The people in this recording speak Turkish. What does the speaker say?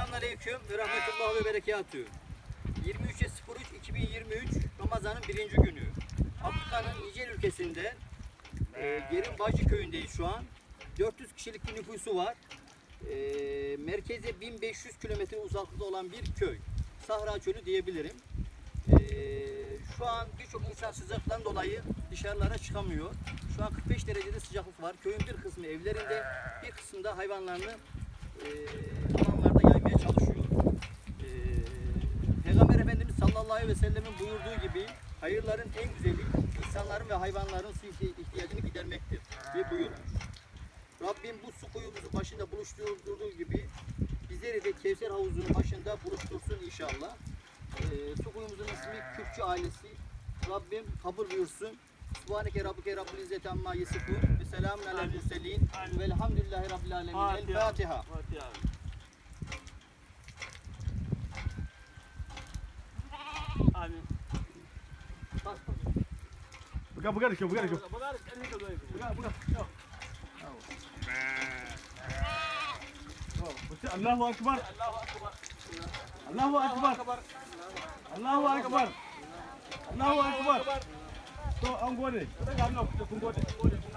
Selamünaleyküm ve rahmetullah ve berekatü. 23 03 2023 Ramazan'ın birinci günü. Afrika'nın Nijer ülkesinde e, Gerin Bacı köyündeyiz şu an. 400 kişilik bir nüfusu var. E, merkeze 1500 kilometre uzaklıkta olan bir köy. Sahra çölü diyebilirim. E, şu an birçok insan sıcaktan dolayı dışarılara çıkamıyor. Şu an 45 derecede sıcaklık var. Köyün bir kısmı evlerinde, bir kısmında hayvanlarını e, aleyhi ve sellemin buyurduğu gibi hayırların en güzeli insanların ve hayvanların su ihti- ihtiyacını gidermektir diye buyurmuş. Rabbim bu su kuyumuzu başında buluşturduğu gibi bizleri de Kevser havuzunun başında buluştursun inşallah. E, su kuyumuzun ismi Kürkçü ailesi. Rabbim kabul buyursun. Subhaneke Rabbike Rabbil İzzeti Amma Yesifun ve selamun alel murselin velhamdülillahi Rabbil Alemin. El Fatiha. Fatiha buga buga da buga da kyau buga da ƙarfi ka zo buga buga Allahu akbar. Allahu akbar. Allahu akbar. Allahu akbar. To an gode kun gode kun gode